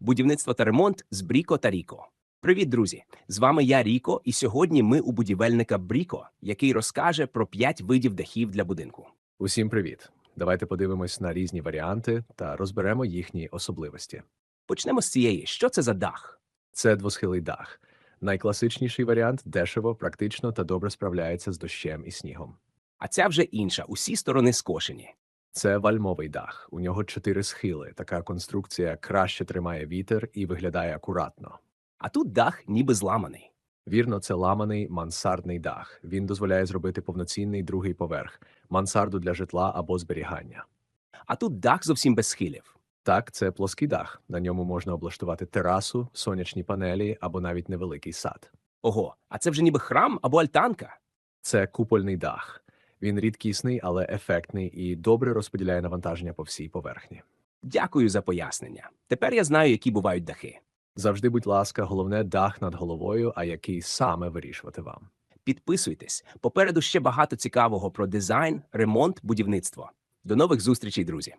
будівництво та ремонт з Бріко та Ріко. Привіт, друзі! З вами я Ріко, і сьогодні ми у будівельника Бріко, який розкаже про 5 видів дахів для будинку. Усім привіт! Давайте подивимось на різні варіанти та розберемо їхні особливості. Почнемо з цієї. Що це за дах? Це двосхилий дах. Найкласичніший варіант дешево, практично та добре справляється з дощем і снігом. А ця вже інша, усі сторони скошені. Це вальмовий дах. У нього чотири схили. Така конструкція краще тримає вітер і виглядає акуратно. А тут дах ніби зламаний. Вірно, це ламаний мансардний дах. Він дозволяє зробити повноцінний другий поверх, мансарду для житла або зберігання. А тут дах зовсім без схилів. Так, це плоский дах. На ньому можна облаштувати терасу, сонячні панелі або навіть невеликий сад. Ого, а це вже ніби храм або альтанка. Це купольний дах. Він рідкісний, але ефектний і добре розподіляє навантаження по всій поверхні. Дякую за пояснення. Тепер я знаю, які бувають дахи. Завжди, будь ласка, головне дах над головою, а який саме вирішувати вам. Підписуйтесь. Попереду ще багато цікавого про дизайн, ремонт, будівництво. До нових зустрічей, друзі!